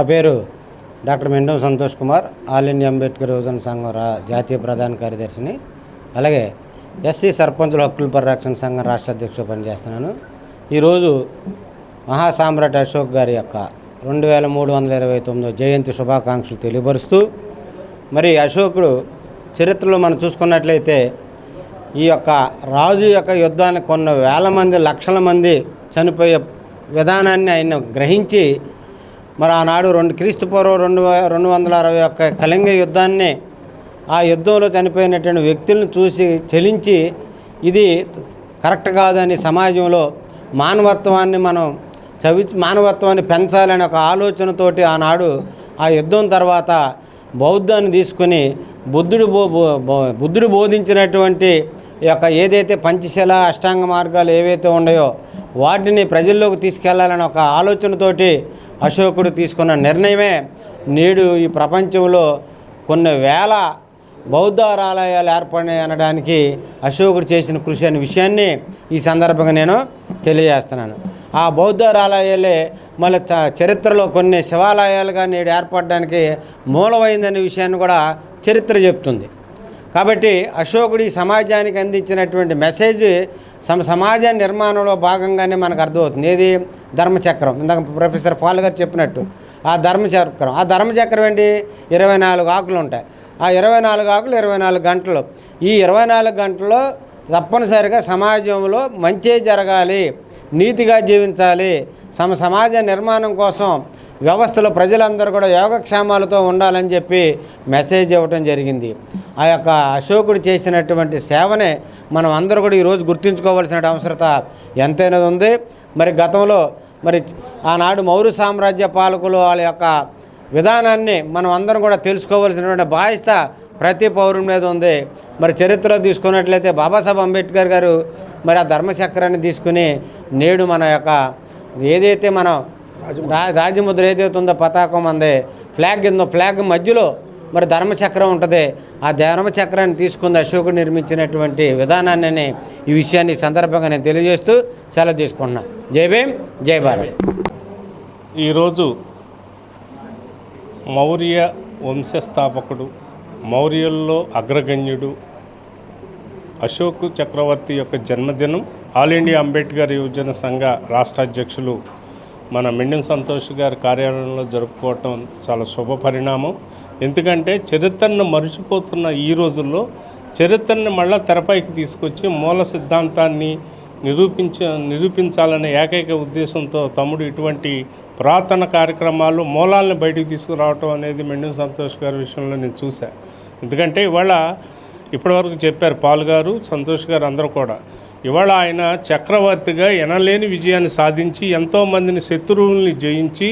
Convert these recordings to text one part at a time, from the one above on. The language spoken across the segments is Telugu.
నా పేరు doctor Mendam Santosh Kumar all India Ambedkar యువజన సంఘం రా జాతీయ ప్రధాన కార్యదర్శిని. అలాగే ఎస్సీ సర్పంచుల హక్కుల పరిరక్షణ సంఘం రాష్ట్ర అధ్యక్షుడు పనిచేస్తున్నాను. ఈరోజు మహాసామ్రాట్ అశోక్ గారి యొక్క రెండు వేల మూడు వందల ఇరవై తొమ్మిదో జయంతి శుభాకాంక్షలు తెలియపరుస్తూ మరి అశోకుడు చరిత్రలో మనం చూసుకున్నట్లయితే ఈ యొక్క రాజు యొక్క యుద్ధానికి కొన్ని వేల మంది లక్షల మంది చనిపోయే విధానాన్ని ఆయన గ్రహించి మరి ఆనాడు రెండు క్రీస్తు పూర్వం రెండు రెండు వందల అరవై ఒక్క కళింగ యుద్ధాన్ని ఆ యుద్ధంలో చనిపోయినటువంటి వ్యక్తులను చూసి చలించి ఇది కరెక్ట్ కాదని సమాజంలో మానవత్వాన్ని మనం చవి మానవత్వాన్ని పెంచాలనే ఒక ఆలోచనతోటి ఆనాడు ఆ యుద్ధం తర్వాత బౌద్ధాన్ని తీసుకుని బుద్ధుడు బో బో- బుద్ధుడు బోధించినటువంటి ఈ యొక్క ఏదైతే పంచశీల అష్టాంగ మార్గాలు ఏవైతే ఉన్నాయో వాటిని ప్రజల్లోకి తీసుకెళ్ళాలనే ఒక ఆలోచనతోటి అశోకుడు తీసుకున్న నిర్ణయమే నేడు ఈ ప్రపంచంలో కొన్ని వేల బౌద్ధారాలయాలు ఏర్పడినాయి అనడానికి అశోకుడు చేసిన కృషి అనే విషయాన్ని ఈ సందర్భంగా నేను తెలియజేస్తున్నాను. ఆ బౌద్ధారాలయాలే మళ్ళీ చ- చరిత్రలో కొన్ని శివాలయాలుగా నేడు ఏర్పడడానికి మూలమైందనే విషయాన్ని కూడా చరిత్ర చెప్తుంది. కాబట్టి అశోకుడు ఈ సమాజానికి అందించినటువంటి మెసేజ్ సమ సమాజ నిర్మాణంలో భాగంగానే మనకు అర్థమవుతుంది. ఏది? ధర్మచక్రం. ఇందాక ప్రొఫెసర్ ఫాల్ గారు చెప్పినట్టు. ఆ ధర్మచక్రం. ఆ ధర్మచక్రం ఏంటి? ఇరవై నాలుగు ఆకులు ఉంటాయి. ఆ ఇరవై నాలుగు ఆకులు ఇరవై నాలుగు గంటలు. ఈ ఇరవై నాలుగు గంటల్లో తప్పనిసరిగా సమాజంలో మంచి జరగాలి. నీతిగా జీవించాలి. సమ సమాజ నిర్మాణం కోసం వ్యవస్థలో ప్రజలందరూ కూడా యోగక్షేమాలతో ఉండాలని చెప్పి మెసేజ్ ఇవ్వటం జరిగింది. ఆ యొక్క అశోకుడు చేసినటువంటి సేవనే మనం అందరూ కూడా ఈరోజు గుర్తుంచుకోవాల్సిన అవసరత ఎంతైనా ఉంది. మరి గతంలో మరి ఆనాడు మౌర్య సామ్రాజ్య పాలకులు వాళ్ళ యొక్క విధానాన్ని మనం అందరం కూడా తెలుసుకోవాల్సినటువంటి బాధ్యత ప్రతి పౌరుని మీద ఉంది. మరి చరిత్రలో తీసుకున్నట్లయితే బాబాసాహెబ్ అంబేద్కర్ గారు మరి ఆ ధర్మచక్రాన్ని తీసుకుని నేడు మన యొక్క ఏదైతే మనం రాజముద్ర. ఏదైతే ఉందో పతాకం అందే. ఫ్లాగ్ ఉందో ఫ్లాగ్ మధ్యలో మరి ధర్మచక్రం ఉంటుంది. ఆ ధర్మచక్రాన్ని తీసుకుంది అశోకుడు నిర్మించినటువంటి విధానాన్ని ఈ విషయాన్ని ఈ సందర్భంగా నేను తెలియజేస్తూ సెలవు తీసుకుంటున్నా. జై భీమ్ జై భారత్. ఈరోజు మౌర్య వంశస్థాపకుడు మౌర్యుల్లో అగ్రగణ్యుడు అశోక్ చక్రవర్తి యొక్క జన్మదినం ఆల్ ఇండియా అంబేద్కర్ యువజన సంఘ రాష్ట్ర అధ్యక్షులు మన మెండెం సంతోష్ గారి కార్యాలయంలో జరుపుకోవటం చాలా శుభ పరిణామం. ఎందుకంటే చరిత్రను మరిచిపోతున్న ఈ రోజుల్లో చరిత్రను మళ్ళా తెరపైకి తీసుకొచ్చి మూల సిద్ధాంతాన్ని నిరూపించ నిరూపించాలనే ఏకైక ఉద్దేశంతో తమ్ముడు ఇటువంటి పురాతన కార్యక్రమాలు మూలాలను బయటికి తీసుకురావటం అనేది మెండెం సంతోష్ గారి విషయంలో నేను చూశాను ఎందుకంటే ఇవాళ ఇప్పటివరకు చెప్పారు పాల్ గారు సంతోష్ గారు అందరూ కూడా. ఇవాళ ఆయన చక్రవర్తిగా ఎనలేని విజయాన్ని సాధించి ఎంతోమందిని శత్రువుల్ని జయించి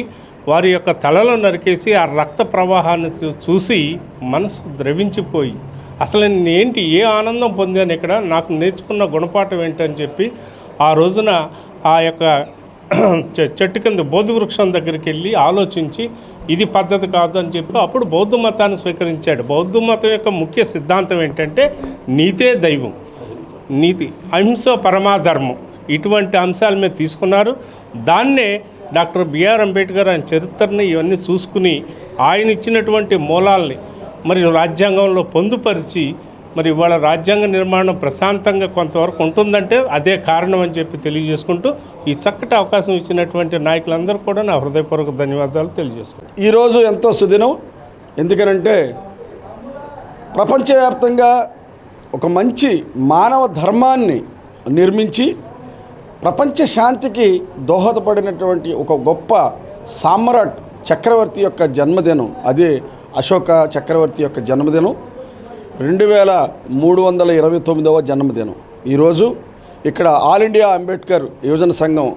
వారి యొక్క తలలో నరికేసి ఆ రక్త ప్రవాహాన్ని చూ- చూసి మనసు ద్రవించిపోయి అసలు నేనేంటి ఏ ఆనందం పొందాను ఇక్కడ? నాకు నేర్చుకున్న గుణపాఠం ఏంటని చెప్పి ఆ రోజున ఆ యొక్క చె- చెట్టు కింద బౌద్ధ వృక్షం దగ్గరికి వెళ్ళి ఆలోచించి ఇది పద్ధతి కాదు అని చెప్పి అప్పుడు బౌద్ధ మతాన్ని స్వీకరించాడు. బౌద్ధ మతం యొక్క ముఖ్య సిద్ధాంతం ఏంటంటే నీతే దైవం. నీతి అహింస పరమాధర్మం ఇటువంటి అంశాల మీద తీసుకున్నారు. దాన్నే డాక్టర్ బిఆర్ అంబేద్కర్ ఆయన చరిత్రని ఇవన్నీ చూసుకుని ఆయన ఇచ్చినటువంటి మూలాల్ని మరి రాజ్యాంగంలో పొందుపరిచి మరి ఇవాళ రాజ్యాంగ నిర్మాణం ప్రశాంతంగా కొంతవరకు ఉంటుందంటే అదే కారణం అని చెప్పి తెలియజేసుకుంటూ ఈ చక్కటి అవకాశం ఇచ్చినటువంటి నాయకులందరూ కూడా నా హృదయపూర్వక ధన్యవాదాలు తెలియజేసుకుంటాను ఈరోజు ఎంతో సుదినం. ఎందుకనంటే ప్రపంచవ్యాప్తంగా ఒక మంచి మానవ ధర్మాన్ని నిర్మించి ప్రపంచ శాంతికి దోహదపడినటువంటి ఒక గొప్ప సామ్రాట్ చక్రవర్తి యొక్క జన్మదినం. అదే అశోక చక్రవర్తి యొక్క జన్మదినం. రెండు వేల మూడు వందల ఇరవై తొమ్మిదవ జన్మదినం. ఈరోజు ఇక్కడ ఆల్ ఇండియా అంబేద్కర్ యువజన సంఘం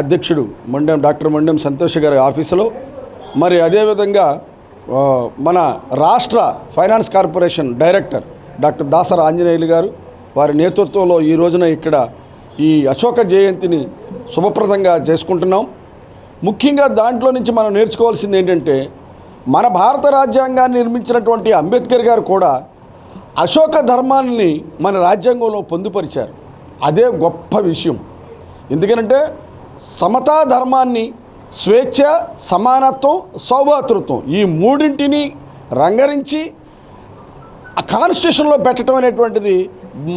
అధ్యక్షుడు మండెం డాక్టర్ మండెం సంతోష్ గారి ఆఫీసులో. మరి అదేవిధంగా మన రాష్ట్ర finance corporation director doctor Dasara Anjaneyulu గారు వారి నేతృత్వంలో ఈ రోజున ఇక్కడ ఈ అశోక జయంతిని శుభప్రదంగా చేసుకుంటున్నాం. ముఖ్యంగా దాంట్లో నుంచి మనం నేర్చుకోవాల్సింది ఏంటంటే మన భారత రాజ్యాంగాన్ని నిర్మించినటువంటి అంబేద్కర్ గారు కూడా అశోక ధర్మాన్ని మన రాజ్యాంగంలో పొందుపరిచారు. అదే గొప్ప విషయం. ఎందుకనంటే సమతా ధర్మాన్ని స్వేచ్ఛ సమానత్వం సౌభాతృత్వం ఈ మూడింటిని రంగరించి ఆ కాన్స్టిట్యూషన్లో పెట్టడం అనేటువంటిది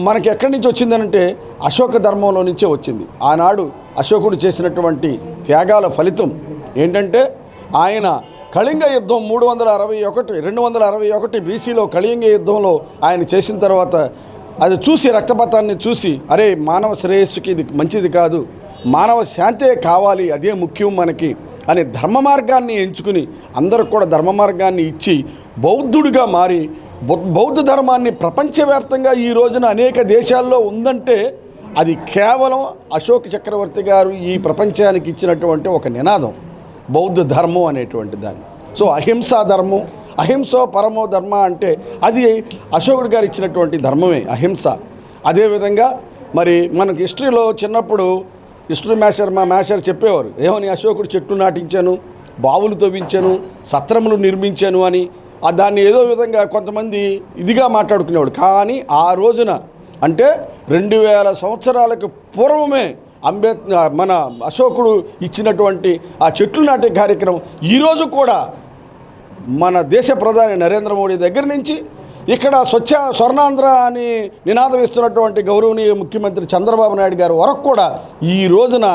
మనకి ఎక్కడి నుంచి వచ్చిందనంటే అశోక ధర్మంలో నుంచే వచ్చింది. ఆనాడు అశోకుడు చేసినటువంటి త్యాగాల ఫలితం ఏంటంటే ఆయన కళింగ యుద్ధం మూడు వందల అరవై ఒకటి రెండు వందల అరవై ఒకటి బీసీలో కళింగ యుద్ధంలో ఆయన చేసిన తర్వాత అది చూసి రక్తపాతాన్ని చూసి అరే మానవ శ్రేయస్సుకి ఇది మంచిది కాదు మానవ శాంతే కావాలి అదే ముఖ్యం మనకి అనే ధర్మ మార్గాన్ని ఎంచుకుని అందరికి కూడా ధర్మ మార్గాన్ని ఇచ్చి బౌద్ధుడిగా మారి బౌద్ధ ధర్మాన్ని ప్రపంచవ్యాప్తంగా ఈ రోజున అనేక దేశాల్లో ఉందంటే అది కేవలం అశోక్ చక్రవర్తి గారు ఈ ప్రపంచానికి ఇచ్చినటువంటి ఒక నినాదం. బౌద్ధ ధర్మం అనేటువంటి దాన్ని. సో అహింసా ధర్మం అహింసో పరమో ధర్మ అంటే అది అశోకుడు గారు ఇచ్చినటువంటి ధర్మమే అహింస. అదేవిధంగా మరి మనకు హిస్టరీలో చిన్నప్పుడు హిస్టరీ మేషర్ మా మేషర్ చెప్పేవారు ఏమని అశోకుడు చెట్టు నాటించాను బావులు తవ్వించాను సత్రములు నిర్మించాను అని. దాన్ని ఏదో విధంగా కొంతమంది ఇదిగా మాట్లాడుకునేవాడు. కానీ ఆ రోజున అంటే రెండు వేల సంవత్సరాలకు పూర్వమే అంబేద్ మన అశోకుడు ఇచ్చినటువంటి ఆ చెట్లు నాటే కార్యక్రమం ఈరోజు కూడా మన దేశ ప్రధాని నరేంద్ర మోడీ దగ్గర నుంచి ఇక్కడ స్వచ్ఛ స్వర్ణాంధ్ర అని నినాదం ఇస్తున్నటువంటి గౌరవనీయ ముఖ్యమంత్రి చంద్రబాబు నాయుడు గారు వరకు కూడా ఈ రోజున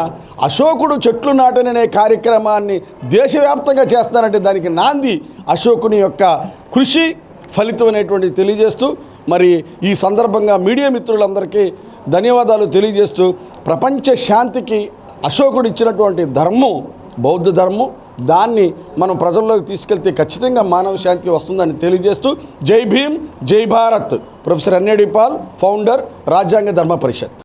అశోకుడు చెట్లు నాటననే కార్యక్రమాన్ని దేశవ్యాప్తంగా చేస్తున్నారంటే దానికి నాంది అశోకుని యొక్క కృషి ఫలితం అనేటువంటిది తెలియజేస్తూ మరి ఈ సందర్భంగా మీడియా మిత్రులందరికీ ధన్యవాదాలు తెలియజేస్తూ ప్రపంచ శాంతికి అశోకుడు ఇచ్చినటువంటి ధర్మం బౌద్ధ ధర్మం దాన్ని మనం ప్రజల్లోకి తీసుకెళ్తే ఖచ్చితంగా మానవ శాంతి వస్తుందని తెలియజేస్తూ జై భీమ్ జై భారత్. ప్రొఫెసర్ అన్నేడి పాల్ ఫౌండర్ రాజ్యాంగ ధర్మ పరిషత్.